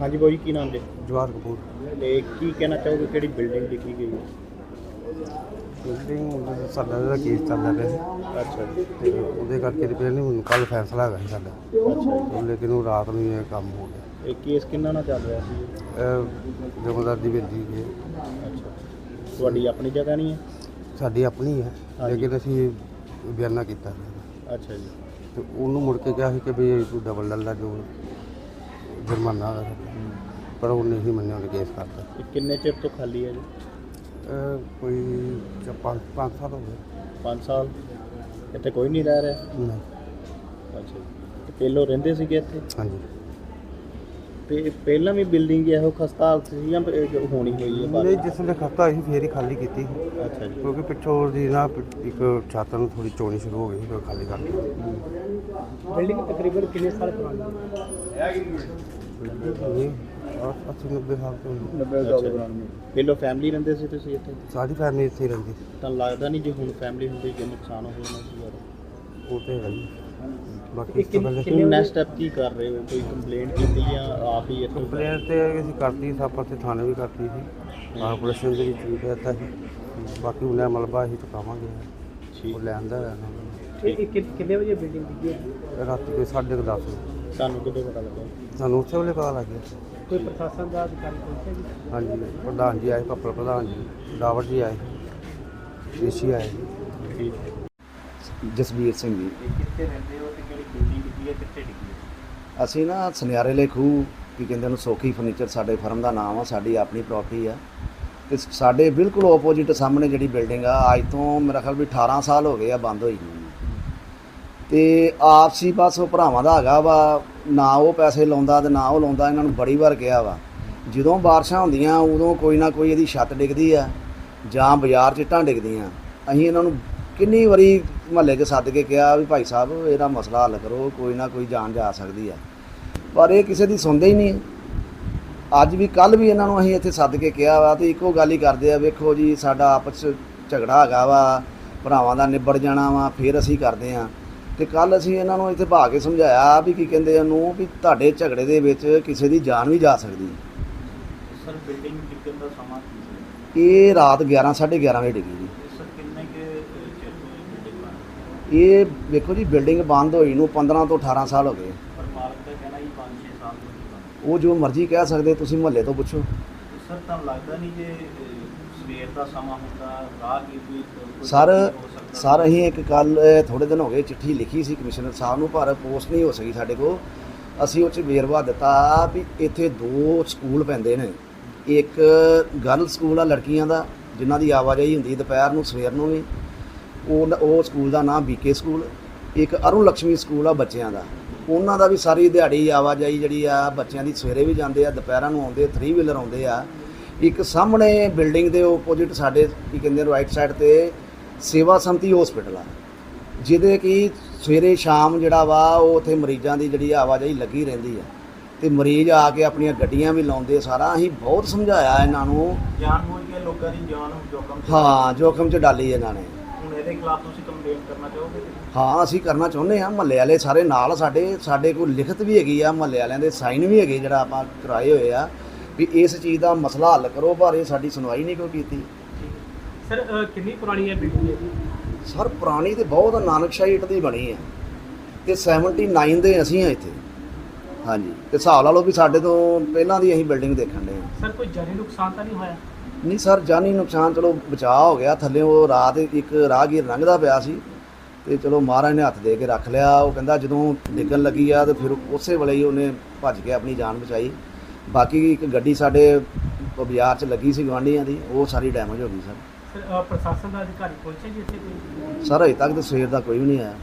ਹਾਂਜੀ ਬਾਈ ਕੀ ਨਾਮ ਜੀ? ਜਵਾਰ ਕਪੂਰ। ਤੇ ਕੀ ਕਹਿਣਾ ਚਾਹੋਗੇ ਕਿਹੜੀ ਬਿਲਡਿੰਗ ਲਿਖੀ ਗਈ? ਹੈ ਬਿਲਡਿੰਗ ਸਾਡਾ ਜਿਹੜਾ ਕੇਸ ਚੱਲਦਾ ਪਿਆ ਸੀ। ਅੱਛਾ ਜੀ। ਤੇ ਉਹਦੇ ਕਰਕੇ ਰਿਪੇਅਰ ਨਹੀਂ ਹੁਣ ਕੱਲ ਫੈਸਲਾ ਹੈਗਾ ਸੀ ਸਾਡਾ। ਅੱਛਾ ਲੇਕਿਨ ਉਹ ਰਾਤ ਨੂੰ ਹੀ ਇਹ ਕੰਮ ਹੋ ਗਿਆ। ਇਹ ਕੇਸ ਕਿੰਨਾ ਨਾਲ ਚੱਲ ਰਿਹਾ ਸੀ? ਇਹ ਜਮਦਾਰ ਦੀ ਬੇਦੀ ਹੈ ਅੱਛਾ। ਤੁਹਾਡੀ ਆਪਣੀ ਜਗ੍ਹਾ ਨਹੀਂ ਹੈ? ਸਾਡੀ ਆਪਣੀ ਹੈ ਹਾਂਜੀ। ਲੇਕਿਨ ਅਸੀਂ ਬਿਆਨਾ ਕੀਤਾ। ਸੀ। ਅੱਛਾ ਜੀ। ਤੇ ਉਹਨੂੰ ਮੁੜ ਕੇ ਕਿਹਾ ਸੀ ਕਿ ਵੀ ਤੂੰ ਡਬਲ ਲੈ ਲਾ ਜੋ ਜੁਰਮਾਨਾ ਹੈ ਪਰ ਉਹ ਨਹੀਂ ਮੰਨਿਆ ਉਹਨੇ ਕੇਸ ਕਰਤਾ ਇਹ ਕਿੰਨੇ ਚਿਰ ਤੋਂ ਖਾਲੀ ਹੈ ਜੀ? ਕੋਈ ਚ- ਪੰਜ ਪੰਜ ਸਾਲ ਹੋ ਗਏ। 5 ਸਾਲ? ਇੱਥੇ ਕੋਈ ਨਹੀਂ ਰਹਿ ਰਿਹਾ? ਨਹੀਂ। ਅੱਛਾ ਜੀ। ਤੇ ਪਹਿਲੋਂ ਰਹਿੰਦੇ ਸੀਗੇ ਇੱਥੇ? ਹਾਂਜੀ। ਤੇ ਪਹਿਲਾਂ ਵੀ ਬਿਲਡਿੰਗ ਇਹੋ ਖਸਤਾ ਹਾਲਤ ਸੀ ਜਾਂ ਇਹ ਹੋਣੀ ਹੋਈ ਹੈ ਨਹੀਂ ਜਿਸ ਵੇਲੇ ਖਸਤਾ ਸੀ ਫੇਰ ਹੀ ਖਾਲੀ ਕੀਤੀ ਸੀ। ਅੱਛਾ ਜੀ। ਕਿਉਂਕਿ ਪਿੱਛੋਂ ਦੀ ਨਾ ਇੱਕ ਛੱਤ ਨੂੰ ਥੋੜੀ ਚੋਣੀ ਸ਼ੁਰੂ ਹੋ ਗਈ ਸੀ ਫਿਰ ਖਾਲੀ ਕਰ ਦਿੱਤੀ। ਬਿਲਡਿੰਗ ਤਕਰੀਬਨ ਕਿੰਨੇ ਸਾਲ ਪੁਰਾਣੀ? ਹੈ ਇਹ 80 90 ਸਾਲ ਤੋਂ। 90 ਸਾਲ ਪੁਰਾਣੀ ਪਹਿਲੋਂ ਫੈਮਿਲੀ ਰਹਿੰਦੇ ਸੀ ਤੁਸੀਂ ਇੱਥੇ? ਸਾਡੀ ਫੈਮਿਲੀ ਇੱਥੇ ਰਹਿੰਦੀ। ਤਾਂ ਲੱਗਦਾ ਨਹੀਂ ਜੇ ਹੁਣ ਫੈਮਿਲੀ ਹੁੰਦੀ ਜੇ ਨੁਕਸਾਨ ਹੋ ਜਾਣਾ ਸੀ ਯਾਰ ਉਹ ਤੇ ਹੈ ਜੀ ਬਾਕੀ ਇਸ ਤੋਂ ਪਹਿਲੇ ਨੈਕਸਟ ਸਟੈਪ ਕੀ ਕਰ ਰਹੇ ਹੋ? ਕੋਈ ਕੰਪਲੇਂਟ ਕੀਤੀ ਜਾਂ ਆਪ ਹੀ ਇੱਥੋਂ ਕੰਪਲੇਂਟ ਤੇ ਅਸੀਂ ਕਰਤੀ ਸਭ ਪਾਸੇ ਥਾਣੇ ਵੀ ਕਰਤੀ ਸੀ। ਕਾਰਪੋਰੇਸ਼ਨ ਦੇ ਵਿੱਚ ਵੀ ਕਹਿਤਾ ਸੀ ਬਾਕੀ ਉਹਨੇ ਮਲਬਾ ਅਸੀਂ ਚੁਕਾਵਾਂਗੇ। ਉਹ ਠੀਕ ਲੈਂਦਾ ਹੈ ਇਹ ਕਿੰਨੇ ਵਜੇ ਬਿਲਡਿੰਗ ਡਿੱਗੀ ਰਾਤੀ ਕੋਈ ਸਾਢੇ ਕੁ ਦਸ। ਵਜੇ ਤੁਹਾਨੂੰ ਕਿਦੋਂ ਪਤਾ ਲੱਗਾ? ਸਾਨੂੰ ਉਸੇ ਵੇਲੇ ਪਤਾ ਲੱਗ ਗਿਆ। ਕੋਈ ਪ੍ਰਸ਼ਾਸਨ ਦਾ ਅਧਿਕਾਰੀ ਪਹੁੰਚਿਆ ਜੀ? ਹਾਂਜੀ ਪ੍ਰਧਾਨ ਜੀ ਆਏ ਪੱਪਲ ਪ੍ਰਧਾਨ ਜੀ। ਡਾਵਰ ਜੀ ਆਏ। ਏਸ਼ੀ ਆਏ। ਠੀਕ। ਜਸਵੀਰ ਸਿੰਘ ਜੀ। ਇਹ ਕਿੱਥੇ ਰਹਿੰਦੇ ਹੋ ਤੇ ਕਿਹੜੀ ਬਿਲਡਿੰਗ ਡਿੱਗੀ ਹੈ ਕਿੱਥੇ ਡਿੱਗੀ ਹੈ? ਅਸੀਂ ਨਾ ਸੁਨਿਆਰੇ ਖੂਹ ਕੀ ਕਹਿੰਦੇ ਉਹਨੂੰ ਸੋਖੀ ਫਰਨੀਚਰ ਸਾਡੇ ਫਰਮ ਦਾ ਨਾਮ ਆ ਸਾਡੀ ਆਪਣੀ ਪ੍ਰਾਪਰਟੀ ਆ। ਤੇ ਸਾਡੇ ਬਿਲਕੁਲ ਆਪੋਜ਼ਿਟ ਸਾਹਮਣੇ ਜਿਹੜੀ ਬਿਲਡਿੰਗ ਆ ਅੱਜ ਤੋਂ ਮੇਰਾ ਖਿਆਲ ਵੀ 18 ਸਾਲ ਹੋ ਗਏ ਆ ਬੰਦ ਹੋਈ ਨੂੰ। ਤੇ ਆਪਸੀ ਬਸ ਉਹ ਭਰਾਵਾਂ ਦਾ ਹੈਗਾ ਵਾ ਨਾ ਉਹ ਪੈਸੇ ਲਾਉਂਦਾ ਤੇ ਨਾ ਉਹ ਲਾਉਂਦਾ ਇਹਨਾਂ ਨੂੰ ਬੜੀ ਵਾਰ ਕਿਹਾ ਵਾ। ਜਦੋਂ ਬਾਰਿਸ਼ਾਂ ਹੁੰਦੀਆਂ ਉਦੋਂ ਕੋਈ ਨਾ ਕੋਈ ਇਹਦੀ ਛੱਤ ਡਿੱਗਦੀ ਆ ਜਾਂ ਬਾਜ਼ਾਰ 'ਚ ਇੱਟਾਂ ਡਿੱਗਦੀਆਂ। ਅਸੀਂ ਇਹਨਾਂ ਨੂੰ ਕਿੰਨੀ ਵਾਰੀ ਮਹੱਲੇ 'ਚ ਸੱਦ ਕੇ ਕਿਹਾ ਵੀ ਭਾਈ ਸਾਹਿਬ ਇਹਦਾ ਮਸਲਾ ਹੱਲ ਕਰੋ ਕੋਈ ਨਾ ਕੋਈ ਜਾਨ ਜਾ ਸਕਦੀ ਆ। ਪਰ ਇਹ ਕਿਸੇ ਦੀ ਸੁਣਦੇ ਹੀ ਨਹੀਂ। ਅੱਜ ਵੀ ਕੱਲ ਵੀ ਇਹਨਾਂ ਨੂੰ ਅਸੀਂ ਇੱਥੇ ਸੱਦ ਕੇ ਕਿਹਾ ਵਾ ਤੇ ਇੱਕੋ ਗੱਲ ਹੀ ਕਰਦੇ ਆ ਵੇਖੋ ਜੀ ਸਾਡਾ ਆਪਸ ਝਗੜਾ ਹੈਗਾ ਵਾ ਭਰਾਵਾਂ ਦਾ ਨਿਬੜ ਜਾਣਾ ਵਾ ਫਿਰ ਅਸੀਂ ਕਰਦੇ ਆ। ਤੇ ਕੱਲ ਅਸੀਂ ਇਹਨਾਂ ਨੂੰ ਇੱਥੇ ਭਾ ਕੇ ਸਮਝਾਇਆ ਵੀ ਕੀ ਕਹਿੰਦੇ ਉਹਨੂੰ ਵੀ ਤੁਹਾਡੇ ਝਗੜੇ ਦੇ ਵਿੱਚ ਕਿਸੇ ਦੀ ਜਾਨ ਵੀ ਜਾ ਸਕਦੀ। ਹੈ। ਸਰ ਬਿਲਡਿੰਗ ਡਿੱਗਣ ਦਾ ਸਮਾਂ ਕੀ ਸੀ? ਇਹ ਰਾਤ 11 11:30 ਵਜੇ ਡਿੱਗੀ ਜੀ ਤੇ ਸਰ ਕਿੰਨੇ ਕਿ ਚਿਰ ਤੋਂ ਬਿਲਡਿੰਗ ਬਣ ਇਹ ਵੇਖੋ ਜੀ ਬਿਲਡਿੰਗ ਬੰਦ ਹੋਈ ਨੂੰ 15 ਤੋਂ 18 ਸਾਲ ਹੋ ਗਏ। ਪਰ ਮਾਲਕ ਦਾ ਕਹਿਣਾ ਹੀ 5-6 ਸਾਲ ਤੋਂ ਬਣ ਉਹ ਜੋ ਮਰਜ਼ੀ ਕਹਿ ਸਕਦੇ ਤੁਸੀਂ ਮੁਹੱਲੇ ਤੋਂ ਪੁੱਛੋ। ਤੇ ਸਰ ਤੁਹਾਨੂੰ ਲੱਗਦਾ ਨਹੀਂ ਜੇ ਸਵੇਰ ਦਾ ਸਮਾਂ ਹੁੰਦਾ ਰਾਹਗੀਰ ਵੀ ਸਰ ਹੋ ਸਰ ਅਸੀਂ ਇੱਕ ਕੱਲ ਥੋੜੇ ਦਿਨ ਹੋ ਗਏ ਚਿੱਠੀ ਲਿਖੀ ਸੀ ਕਮਿਸ਼ਨਰ ਸਾਹਿਬ ਨੂੰ ਪਰ ਪੋਸਟ ਨਹੀਂ ਹੋ ਸਕੀ ਸਾਡੇ ਕੋਲ। ਅਸੀਂ ਉਹ 'ਚ ਵੇਰਵਾ ਦਿੱਤਾ ਵੀ ਇੱਥੇ ਦੋ ਸਕੂਲ ਪੈਂਦੇ ਨੇ। ਇੱਕ ਗਰਲ ਸਕੂਲ ਆ ਲੜਕੀਆਂ ਦਾ ਜਿਨ੍ਹਾਂ ਦੀ ਆਵਾਜਾਈ ਹੁੰਦੀ ਦੁਪਹਿਰ ਨੂੰ ਸਵੇਰ ਨੂੰ ਵੀ। ਉਹ ਉਹ ਸਕੂਲ ਦਾ ਨਾਮ ਬੀਕੇ ਸਕੂਲ ਇੱਕ ਅਰੁਣ ਲక్ష్ਮੀ ਸਕੂਲ ਆ ਬੱਚਿਆਂ ਦਾ। ਉਹਨਾਂ ਦਾ ਵੀ ਸਾਰੀ ਦਿਹਾੜੀ ਆਵਾਜਾਈ ਜਿਹੜੀ ਆ ਬੱਚਿਆਂ ਦੀ ਸਵੇਰੇ ਵੀ ਜਾਂਦੇ ਆ ਦੁਪਹਿਰਾਂ ਨੂੰ ਆਉਂਦੇ 3 ਵੀਲਰ ਆਉਂਦੇ ਆ। ਇੱਕ ਸਾਹਮਣੇ ਬਿਲਡਿੰਗ ਦੇ ਆਪੋਜ਼ਿਟ ਸਾਡੇ ਕੀ ਕਹਿੰਦੇ ਰਾਈਟ ਸਾਈਡ ਤੇ ਸੇਵਾ ਸੰਮਤੀ ਹਸਪੀਟਲ ਆ। ਜਿਹਦੇ ਕਿ ਸਵੇਰੇ ਸ਼ਾਮ ਜਿਹੜਾ ਵਾ ਉਹ ਉੱਥੇ ਮਰੀਜ਼ਾਂ ਦੀ ਜਿਹੜੀ ਆਵਾਜਾਈ ਲੱਗੀ ਰਹਿੰਦੀ ਆ। ਤੇ ਮਰੀਜ਼ ਆ ਕੇ ਆਪਣੀਆਂ ਗੱਡੀਆਂ ਵੀ ਲਾਉਂਦੇ ਸਾਰਾ। ਅਸੀਂ ਬਹੁਤ ਸਮਝਾਇਆ ਇਹਨਾਂ ਨੂੰ। ਜਾਨ ਬੁੱਝ ਕੇ ਲੋਕਾਂ ਦੀ ਜਾਨ ਨੂੰ ਜੋਖਮ ਹਾਂ ਜੋਖਮ ਚ ਡਾਲੀ ਇਹਨਾਂ ਨੇ। ਇਹਦੇ ਖਿਲਾਫ ਤੁਸੀਂ ਕੰਪਲੇਂਟ ਕਰਨਾ ਚਾਹੋਗੇ ਹਾਂ ਅਸੀਂ ਕਰਨਾ ਚਾਹੁੰਦੇ ਹਾਂ। ਮਹੱਲੇ ਵਾਲੇ ਸਾਰੇ ਨਾਲ ਸਾਡੇ ਸਾਡੇ ਕੋਲ ਲਿਖਤ ਵੀ ਹੈਗੀ ਆ ਮਹੱਲੇ ਵਾਲਿਆਂ ਦੇ ਸਾਈਨ ਵੀ ਹੈਗੇ ਜਿਹੜਾ ਆਪਾਂ ਕਰਾਏ ਹੋਏ ਆ ਵੀ ਇਸ ਚੀਜ਼ ਦਾ ਮਸਲਾ ਹੱਲ ਕਰੋ ਪਰ ਇਹ ਸਾਡੀ ਸੁਣਵਾਈ ਨਹੀਂ ਕੋਈ ਕੀਤੀ। ਸਰ ਕਿੰਨੀ ਪੁਰਾਣੀ ਹੈ ਬਿਲਡਿੰਗ ਇਹ ਸਰ ਪੁਰਾਣੀ ਤੇ ਬਹੁਤ ਨਾਨਕਸ਼ਾਹੀ ਇੱਟ ਦੀ ਬਣੀ ਆ। ਤੇ 79 ਦੇ ਅਸੀਂ ਆ ਇੱਥੇ। ਹਾਂਜੀ। ਤੇ ਹਿਸਾਬ ਲਾ ਲਓ ਵੀ ਸਾਡੇ ਤੋਂ ਪਹਿਲਾਂ ਦੀ ਅਸੀਂ ਬਿਲਡਿੰਗ ਦੇਖਣ ਦੇ ਸਰ ਕੋਈ ਜਾਨੀ ਨੁਕਸਾਨ ਤਾਂ ਨਹੀਂ ਹੋਇਆ? ਨਹੀਂ ਸਰ ਜਾਨੀ ਨੁਕਸਾਨ ਚਲੋ ਬਚਾਅ ਹੋ ਗਿਆ। ਥੱਲੇ ਉਹ ਰਾਤ ਇੱਕ ਰਾਹਗੀਰ ਲੰਘਦਾ ਪਿਆ ਸੀ। ਤੇ ਚਲੋ ਮਹਾਰਾਜ ਨੇ ਹੱਥ ਦੇ ਕੇ ਰੱਖ ਲਿਆ। ਉਹ ਕਹਿੰਦਾ ਜਦੋਂ ਡਿੱਗਣ ਲੱਗੀ ਆ ਤੇ ਫਿਰ ਉਸੇ ਵੇਲੇ ਹੀ ਉਹਨੇ ਭੱਜ ਕੇ ਆਪਣੀ ਜਾਨ ਬਚਾਈ। ਬਾਕੀ ਇੱਕ ਗੱਡੀ ਸਾਡੇ ਬਾਜ਼ਾਰ 'ਚ ਲੱਗੀ ਸੀ ਗਵਾਂਢੀਆਂ ਦੀ। ਉਹ ਸਾਰੀ ਡੈਮੇਜ ਹੋ ਗਈ ਸਰ। ਸਰ ਪ੍ਰਸ਼ਾਸਨ ਦਾ ਅਧਿਕਾਰੀ ਪਹੁੰਚਿਆ ਜੀ ਇੱਥੇ ਕੋਈ? ਸਰ ਅਜੇ ਤੱਕ ਤਾਂ ਸਵੇਰ ਦਾ ਕੋਈ ਵੀ ਨਹੀਂ ਆਇਆ।